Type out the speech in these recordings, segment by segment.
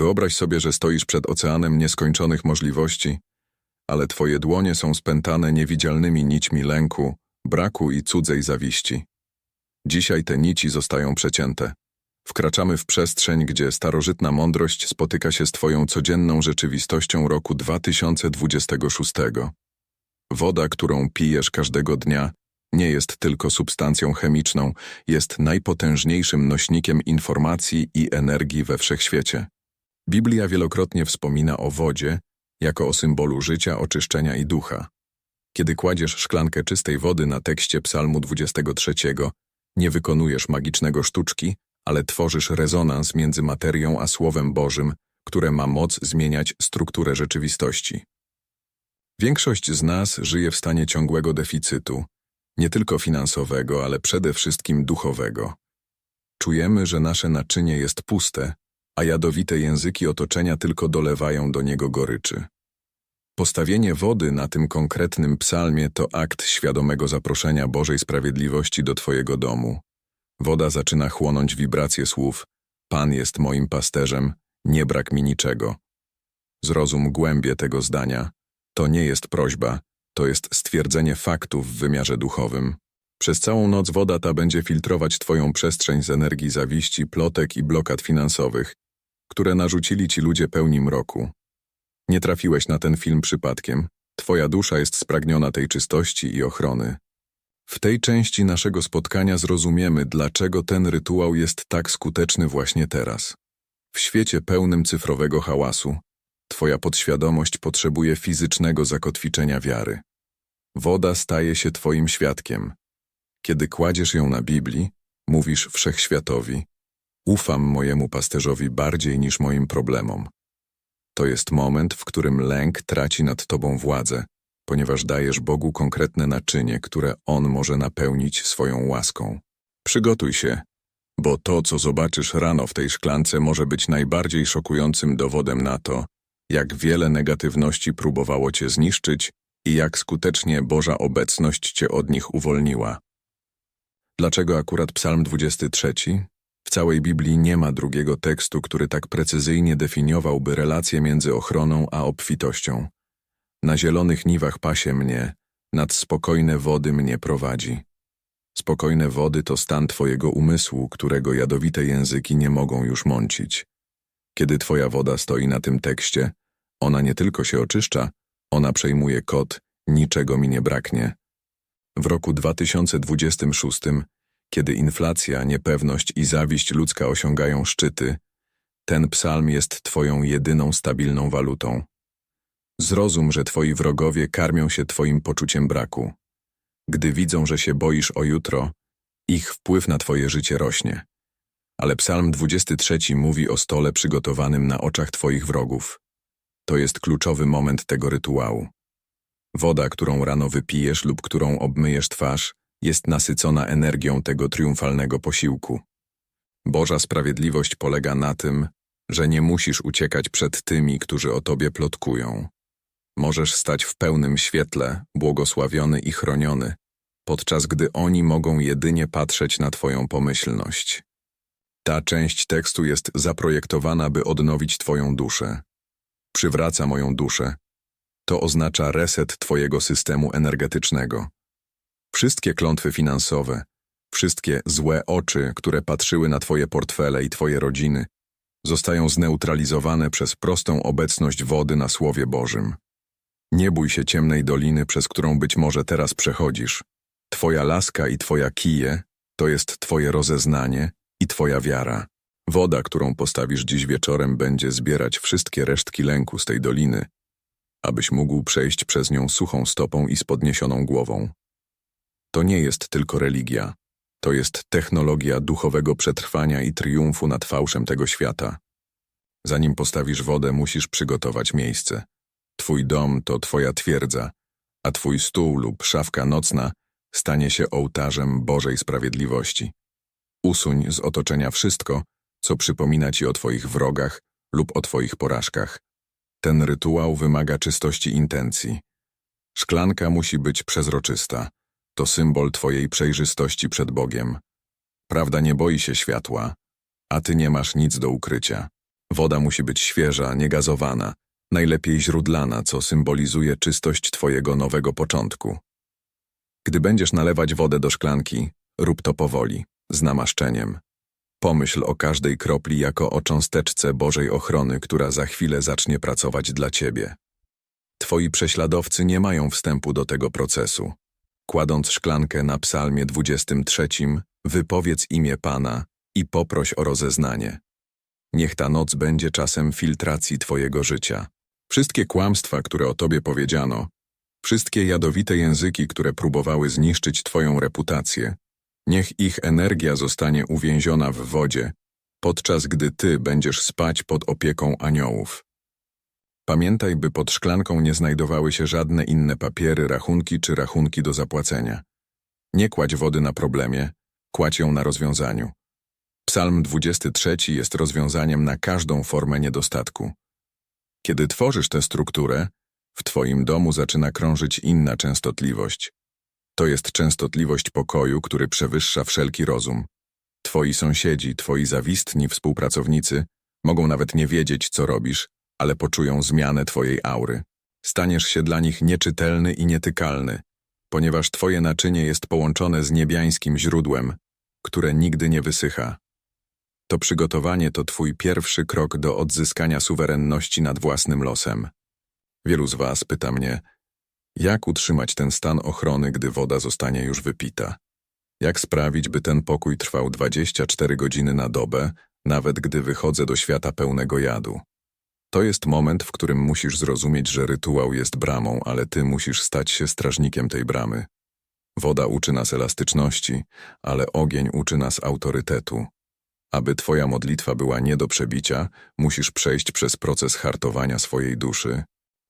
Wyobraź sobie, że stoisz przed oceanem nieskończonych możliwości, ale twoje dłonie są spętane niewidzialnymi nićmi lęku, braku i cudzej zawiści. Dzisiaj te nici zostają przecięte. Wkraczamy w przestrzeń, gdzie starożytna mądrość spotyka się z twoją codzienną rzeczywistością roku 2026. Woda, którą pijesz każdego dnia, nie jest tylko substancją chemiczną, jest najpotężniejszym nośnikiem informacji i energii we wszechświecie. Biblia wielokrotnie wspomina o wodzie jako o symbolu życia, oczyszczenia i ducha. Kiedy kładziesz szklankę czystej wody na tekście Psalmu 23, nie wykonujesz magicznego sztuczki, ale tworzysz rezonans między materią a Słowem Bożym, które ma moc zmieniać strukturę rzeczywistości. Większość z nas żyje w stanie ciągłego deficytu, nie tylko finansowego, ale przede wszystkim duchowego. Czujemy, że nasze naczynie jest puste, a jadowite języki otoczenia tylko dolewają do niego goryczy. Postawienie wody na tym konkretnym psalmie to akt świadomego zaproszenia Bożej Sprawiedliwości do Twojego domu. Woda zaczyna chłonąć wibracje słów Pan jest moim pasterzem, nie brak mi niczego. Zrozum głębie tego zdania. To nie jest prośba, to jest stwierdzenie faktów w wymiarze duchowym. Przez całą noc woda ta będzie filtrować Twoją przestrzeń z energii zawiści, plotek i blokad finansowych, które narzucili Ci ludzie pełni mroku. Nie trafiłeś na ten film przypadkiem. Twoja dusza jest spragniona tej czystości i ochrony. W tej części naszego spotkania zrozumiemy, dlaczego ten rytuał jest tak skuteczny właśnie teraz. W świecie pełnym cyfrowego hałasu, Twoja podświadomość potrzebuje fizycznego zakotwiczenia wiary. Woda staje się Twoim świadkiem. Kiedy kładziesz ją na Biblii, mówisz wszechświatowi: Ufam mojemu pasterzowi bardziej niż moim problemom. To jest moment, w którym lęk traci nad Tobą władzę, ponieważ dajesz Bogu konkretne naczynie, które On może napełnić swoją łaską. Przygotuj się, bo to, co zobaczysz rano w tej szklance, może być najbardziej szokującym dowodem na to, jak wiele negatywności próbowało Cię zniszczyć i jak skutecznie Boża obecność Cię od nich uwolniła. Dlaczego akurat Psalm 23? W całej Biblii nie ma drugiego tekstu, który tak precyzyjnie definiowałby relację między ochroną a obfitością. Na zielonych niwach pasie mnie, nad spokojne wody mnie prowadzi. Spokojne wody to stan Twojego umysłu, którego jadowite języki nie mogą już mącić. Kiedy Twoja woda stoi na tym tekście, ona nie tylko się oczyszcza, ona przejmuje kod, niczego mi nie braknie. W roku 2026, kiedy inflacja, niepewność i zawiść ludzka osiągają szczyty, ten psalm jest Twoją jedyną stabilną walutą. Zrozum, że Twoi wrogowie karmią się Twoim poczuciem braku. Gdy widzą, że się boisz o jutro, ich wpływ na Twoje życie rośnie. Ale psalm 23 mówi o stole przygotowanym na oczach Twoich wrogów. To jest kluczowy moment tego rytuału. Woda, którą rano wypijesz lub którą obmyjesz twarz, jest nasycona energią tego triumfalnego posiłku. Boża sprawiedliwość polega na tym, że nie musisz uciekać przed tymi, którzy o tobie plotkują. Możesz stać w pełnym świetle, błogosławiony i chroniony, podczas gdy oni mogą jedynie patrzeć na twoją pomyślność. Ta część tekstu jest zaprojektowana, by odnowić twoją duszę. Przywraca moją duszę. To oznacza reset twojego systemu energetycznego. Wszystkie klątwy finansowe, wszystkie złe oczy, które patrzyły na twoje portfele i twoje rodziny, zostają zneutralizowane przez prostą obecność wody na Słowie Bożym. Nie bój się ciemnej doliny, przez którą być może teraz przechodzisz. Twoja laska i twoja kije to jest twoje rozeznanie i twoja wiara. Woda, którą postawisz dziś wieczorem, będzie zbierać wszystkie resztki lęku z tej doliny, abyś mógł przejść przez nią suchą stopą i z podniesioną głową. To nie jest tylko religia. To jest technologia duchowego przetrwania i triumfu nad fałszem tego świata. Zanim postawisz wodę, musisz przygotować miejsce. Twój dom to twoja twierdza, a twój stół lub szafka nocna stanie się ołtarzem Bożej Sprawiedliwości. Usuń z otoczenia wszystko, co przypomina ci o twoich wrogach lub o twoich porażkach. Ten rytuał wymaga czystości intencji. Szklanka musi być przezroczysta. To symbol twojej przejrzystości przed Bogiem. Prawda nie boi się światła, a ty nie masz nic do ukrycia. Woda musi być świeża, niegazowana, najlepiej źródlana, co symbolizuje czystość Twojego nowego początku. Gdy będziesz nalewać wodę do szklanki, rób to powoli, z namaszczeniem. Pomyśl o każdej kropli jako o cząsteczce Bożej ochrony, która za chwilę zacznie pracować dla Ciebie. Twoi prześladowcy nie mają wstępu do tego procesu. Kładąc szklankę na psalmie 23, wypowiedz imię Pana i poproś o rozeznanie. Niech ta noc będzie czasem filtracji Twojego życia. Wszystkie kłamstwa, które o Tobie powiedziano, wszystkie jadowite języki, które próbowały zniszczyć Twoją reputację, niech ich energia zostanie uwięziona w wodzie, podczas gdy Ty będziesz spać pod opieką aniołów. Pamiętaj, by pod szklanką nie znajdowały się żadne inne papiery, rachunki czy rachunki do zapłacenia. Nie kładź wody na problemie, kładź ją na rozwiązaniu. Psalm 23 jest rozwiązaniem na każdą formę niedostatku. Kiedy tworzysz tę strukturę, w Twoim domu zaczyna krążyć inna częstotliwość. To jest częstotliwość pokoju, który przewyższa wszelki rozum. Twoi sąsiedzi, twoi zawistni współpracownicy mogą nawet nie wiedzieć, co robisz, ale poczują zmianę twojej aury. Staniesz się dla nich nieczytelny i nietykalny, ponieważ twoje naczynie jest połączone z niebiańskim źródłem, które nigdy nie wysycha. To przygotowanie to twój pierwszy krok do odzyskania suwerenności nad własnym losem. Wielu z was pyta mnie, jak utrzymać ten stan ochrony, gdy woda zostanie już wypita? Jak sprawić, by ten pokój trwał 24 godziny na dobę, nawet gdy wychodzę do świata pełnego jadu? To jest moment, w którym musisz zrozumieć, że rytuał jest bramą, ale ty musisz stać się strażnikiem tej bramy. Woda uczy nas elastyczności, ale ogień uczy nas autorytetu. Aby twoja modlitwa była nie do przebicia, musisz przejść przez proces hartowania swojej duszy.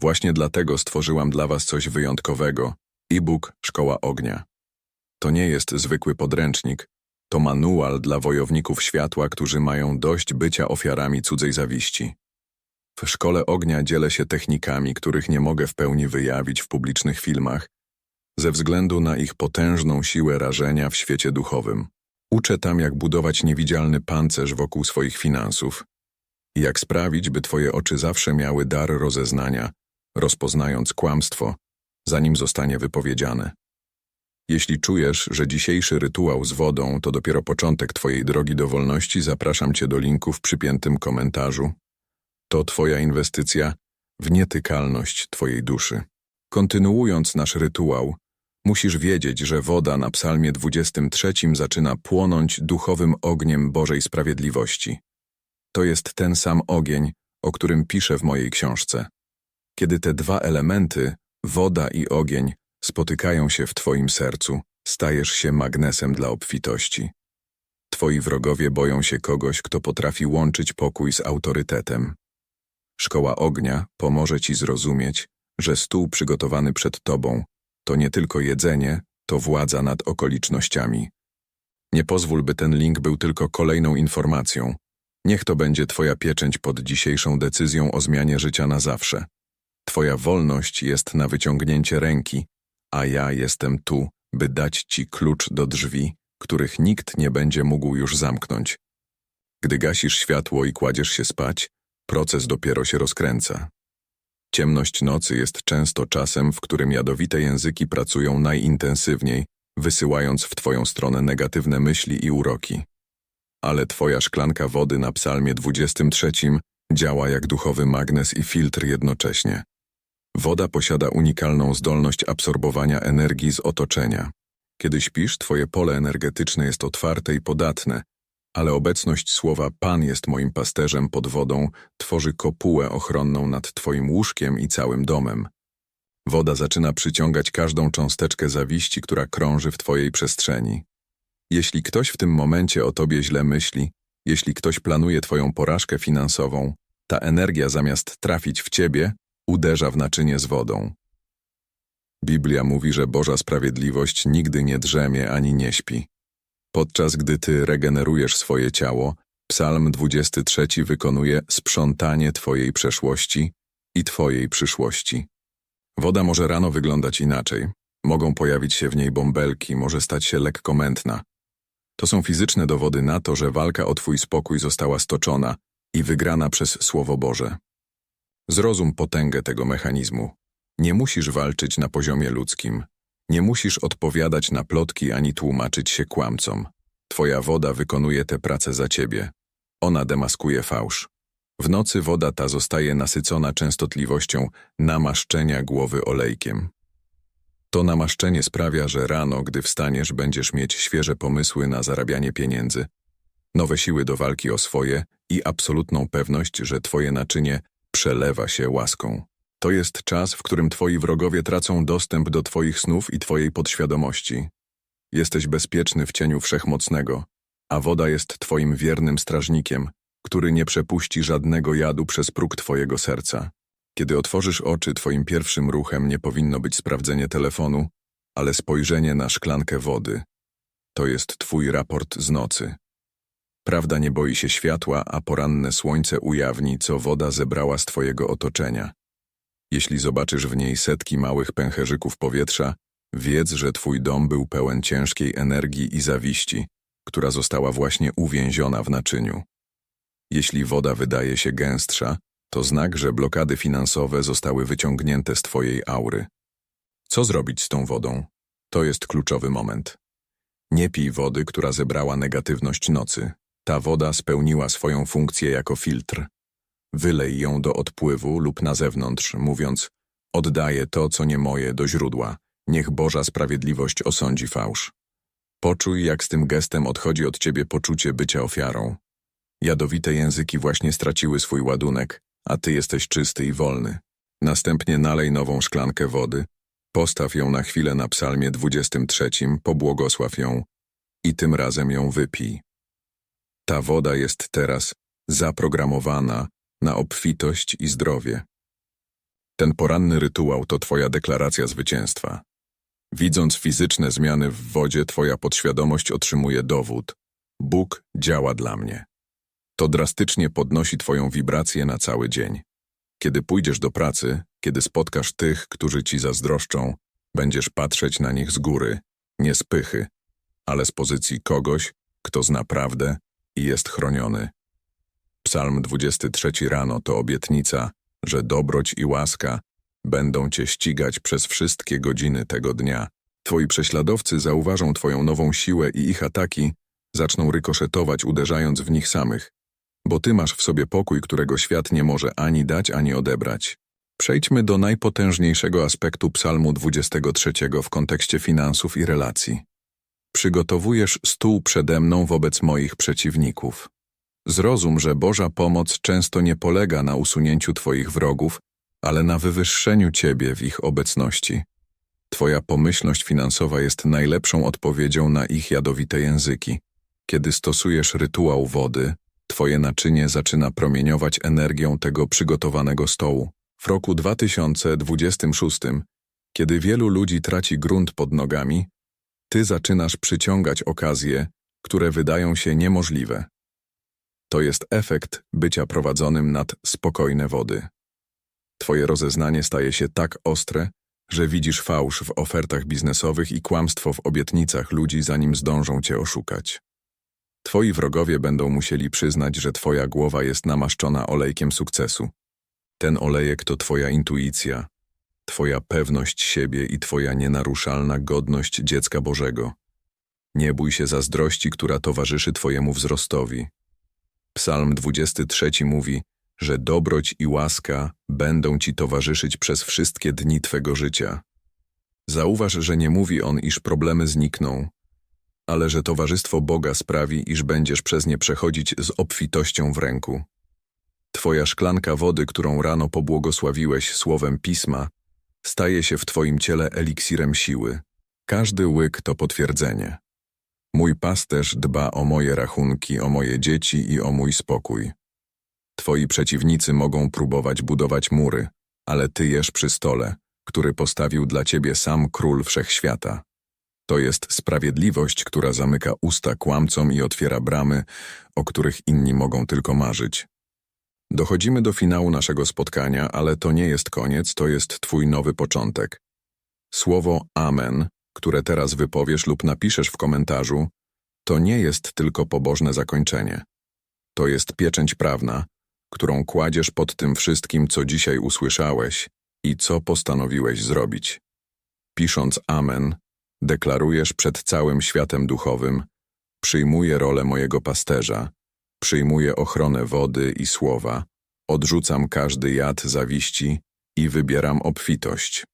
Właśnie dlatego stworzyłam dla was coś wyjątkowego. E-book Szkoła Ognia. To nie jest zwykły podręcznik, to manual dla wojowników światła, którzy mają dość bycia ofiarami cudzej zawiści. W Szkole Ognia dzielę się technikami, których nie mogę w pełni wyjawić w publicznych filmach, ze względu na ich potężną siłę rażenia w świecie duchowym. Uczę tam, jak budować niewidzialny pancerz wokół swoich finansów i jak sprawić, by twoje oczy zawsze miały dar rozeznania, rozpoznając kłamstwo, zanim zostanie wypowiedziane. Jeśli czujesz, że dzisiejszy rytuał z wodą to dopiero początek twojej drogi do wolności, zapraszam cię do linku w przypiętym komentarzu. To twoja inwestycja w nietykalność twojej duszy. Kontynuując nasz rytuał, musisz wiedzieć, że woda na psalmie 23 zaczyna płonąć duchowym ogniem Bożej Sprawiedliwości. To jest ten sam ogień, o którym piszę w mojej książce. Kiedy te dwa elementy, woda i ogień, spotykają się w Twoim sercu, stajesz się magnesem dla obfitości. Twoi wrogowie boją się kogoś, kto potrafi łączyć pokój z autorytetem. Szkoła ognia pomoże Ci zrozumieć, że stół przygotowany przed Tobą to nie tylko jedzenie, to władza nad okolicznościami. Nie pozwól, by ten link był tylko kolejną informacją. Niech to będzie Twoja pieczęć pod dzisiejszą decyzją o zmianie życia na zawsze. Twoja wolność jest na wyciągnięcie ręki, a ja jestem tu, by dać Ci klucz do drzwi, których nikt nie będzie mógł już zamknąć. Gdy gasisz światło i kładziesz się spać, proces dopiero się rozkręca. Ciemność nocy jest często czasem, w którym jadowite języki pracują najintensywniej, wysyłając w Twoją stronę negatywne myśli i uroki. Ale Twoja szklanka wody na psalmie 23 działa jak duchowy magnes i filtr jednocześnie. Woda posiada unikalną zdolność absorbowania energii z otoczenia. Kiedy śpisz, twoje pole energetyczne jest otwarte i podatne, ale obecność słowa Pan jest moim pasterzem pod wodą tworzy kopułę ochronną nad twoim łóżkiem i całym domem. Woda zaczyna przyciągać każdą cząsteczkę zawiści, która krąży w twojej przestrzeni. Jeśli ktoś w tym momencie o tobie źle myśli, jeśli ktoś planuje twoją porażkę finansową, ta energia zamiast trafić w ciebie, uderza w naczynie z wodą. Biblia mówi, że Boża sprawiedliwość nigdy nie drzemie ani nie śpi. Podczas gdy ty regenerujesz swoje ciało, Psalm 23 wykonuje sprzątanie twojej przeszłości i twojej przyszłości. Woda może rano wyglądać inaczej. Mogą pojawić się w niej bąbelki, może stać się lekko mętna. To są fizyczne dowody na to, że walka o twój spokój została stoczona, i wygrana przez Słowo Boże. Zrozum potęgę tego mechanizmu. Nie musisz walczyć na poziomie ludzkim. Nie musisz odpowiadać na plotki ani tłumaczyć się kłamcom. Twoja woda wykonuje tę pracę za ciebie. Ona demaskuje fałsz. W nocy woda ta zostaje nasycona częstotliwością namaszczenia głowy olejkiem. To namaszczenie sprawia, że rano, gdy wstaniesz, będziesz mieć świeże pomysły na zarabianie pieniędzy, nowe siły do walki o swoje i absolutną pewność, że twoje naczynie przelewa się łaską. To jest czas, w którym twoi wrogowie tracą dostęp do twoich snów i twojej podświadomości. Jesteś bezpieczny w cieniu wszechmocnego, a woda jest twoim wiernym strażnikiem, który nie przepuści żadnego jadu przez próg twojego serca. Kiedy otworzysz oczy, twoim pierwszym ruchem nie powinno być sprawdzenie telefonu, ale spojrzenie na szklankę wody. To jest twój raport z nocy. Prawda nie boi się światła, a poranne słońce ujawni, co woda zebrała z twojego otoczenia. Jeśli zobaczysz w niej setki małych pęcherzyków powietrza, wiedz, że twój dom był pełen ciężkiej energii i zawiści, która została właśnie uwięziona w naczyniu. Jeśli woda wydaje się gęstsza, to znak, że blokady finansowe zostały wyciągnięte z twojej aury. Co zrobić z tą wodą? To jest kluczowy moment. Nie pij wody, która zebrała negatywność nocy. Ta woda spełniła swoją funkcję jako filtr. Wylej ją do odpływu lub na zewnątrz, mówiąc oddaję to, co nie moje, do źródła. Niech Boża sprawiedliwość osądzi fałsz. Poczuj, jak z tym gestem odchodzi od ciebie poczucie bycia ofiarą. Jadowite języki właśnie straciły swój ładunek, a ty jesteś czysty i wolny. Następnie nalej nową szklankę wody, postaw ją na chwilę na psalmie 23, pobłogosław ją i tym razem ją wypij. Ta woda jest teraz zaprogramowana na obfitość i zdrowie. Ten poranny rytuał to twoja deklaracja zwycięstwa. Widząc fizyczne zmiany w wodzie, twoja podświadomość otrzymuje dowód. Bóg działa dla mnie. To drastycznie podnosi twoją wibrację na cały dzień. Kiedy pójdziesz do pracy, kiedy spotkasz tych, którzy ci zazdroszczą, będziesz patrzeć na nich z góry, nie z pychy, ale z pozycji kogoś, kto zna prawdę i jest chroniony. Psalm 23 rano to obietnica, że dobroć i łaska będą cię ścigać przez wszystkie godziny tego dnia. Twoi prześladowcy zauważą twoją nową siłę i ich ataki zaczną rykoszetować, uderzając w nich samych bo Ty masz w sobie pokój, którego świat nie może ani dać, ani odebrać. Przejdźmy do najpotężniejszego aspektu Psalmu 23 w kontekście finansów i relacji. Przygotowujesz stół przede mną wobec moich przeciwników. Zrozum, że Boża pomoc często nie polega na usunięciu Twoich wrogów, ale na wywyższeniu Ciebie w ich obecności. Twoja pomyślność finansowa jest najlepszą odpowiedzią na ich jadowite języki. Kiedy stosujesz rytuał wody, Twoje naczynie zaczyna promieniować energią tego przygotowanego stołu. W roku 2026, kiedy wielu ludzi traci grunt pod nogami, Ty zaczynasz przyciągać okazje, które wydają się niemożliwe. To jest efekt bycia prowadzonym nad spokojne wody. Twoje rozeznanie staje się tak ostre, że widzisz fałsz w ofertach biznesowych i kłamstwo w obietnicach ludzi, zanim zdążą Cię oszukać. Twoi wrogowie będą musieli przyznać, że twoja głowa jest namaszczona olejkiem sukcesu. Ten olejek to twoja intuicja, twoja pewność siebie i twoja nienaruszalna godność dziecka Bożego. Nie bój się zazdrości, która towarzyszy twojemu wzrostowi. Psalm 23 mówi, że dobroć i łaska będą ci towarzyszyć przez wszystkie dni twego życia. Zauważ, że nie mówi on, iż problemy znikną, ale że towarzystwo Boga sprawi, iż będziesz przez nie przechodzić z obfitością w ręku. Twoja szklanka wody, którą rano pobłogosławiłeś słowem Pisma, staje się w Twoim ciele eliksirem siły. Każdy łyk to potwierdzenie. Mój pasterz dba o moje rachunki, o moje dzieci i o mój spokój. Twoi przeciwnicy mogą próbować budować mury, ale Ty jesz przy stole, który postawił dla Ciebie sam Król Wszechświata. To jest sprawiedliwość, która zamyka usta kłamcom i otwiera bramy, o których inni mogą tylko marzyć. Dochodzimy do finału naszego spotkania, ale to nie jest koniec, to jest Twój nowy początek. Słowo Amen, które teraz wypowiesz lub napiszesz w komentarzu, to nie jest tylko pobożne zakończenie. To jest pieczęć prawna, którą kładziesz pod tym wszystkim, co dzisiaj usłyszałeś i co postanowiłeś zrobić. Pisząc Amen, deklarujesz przed całym światem duchowym, przyjmuję rolę mojego pasterza, przyjmuję ochronę wody i słowa, odrzucam każdy jad zawiści i wybieram obfitość.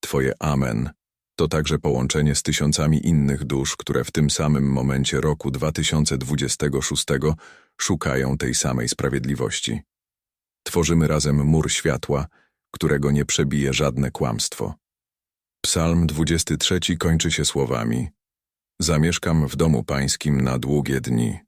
Twoje Amen to także połączenie z tysiącami innych dusz, które w tym samym momencie roku 2026 szukają tej samej sprawiedliwości. Tworzymy razem mur światła, którego nie przebije żadne kłamstwo. Psalm 23 kończy się słowami Zamieszkam w domu pańskim na długie dni.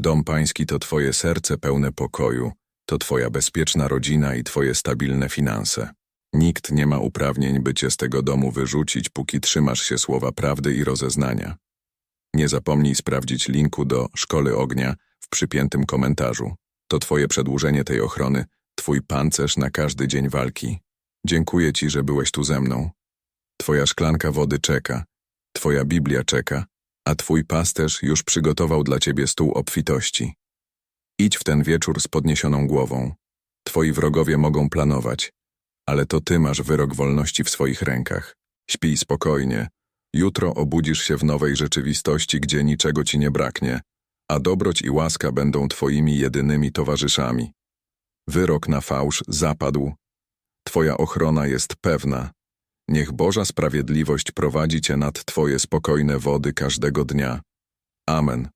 Dom pański to twoje serce pełne pokoju, to twoja bezpieczna rodzina i twoje stabilne finanse. Nikt nie ma uprawnień, by cię z tego domu wyrzucić, póki trzymasz się słowa prawdy i rozeznania. Nie zapomnij sprawdzić linku do Szkoły Ognia w przypiętym komentarzu. To twoje przedłużenie tej ochrony, twój pancerz na każdy dzień walki. Dziękuję ci, że byłeś tu ze mną. Twoja szklanka wody czeka, twoja Biblia czeka, a twój pasterz już przygotował dla ciebie stół obfitości. Idź w ten wieczór z podniesioną głową. Twoi wrogowie mogą planować, ale to ty masz wyrok wolności w swoich rękach. Śpij spokojnie. Jutro obudzisz się w nowej rzeczywistości, gdzie niczego ci nie braknie, a dobroć i łaska będą twoimi jedynymi towarzyszami. Wyrok na fałsz zapadł. Twoja ochrona jest pewna. Niech Boża sprawiedliwość prowadzi cię nad twoje spokojne wody każdego dnia. Amen.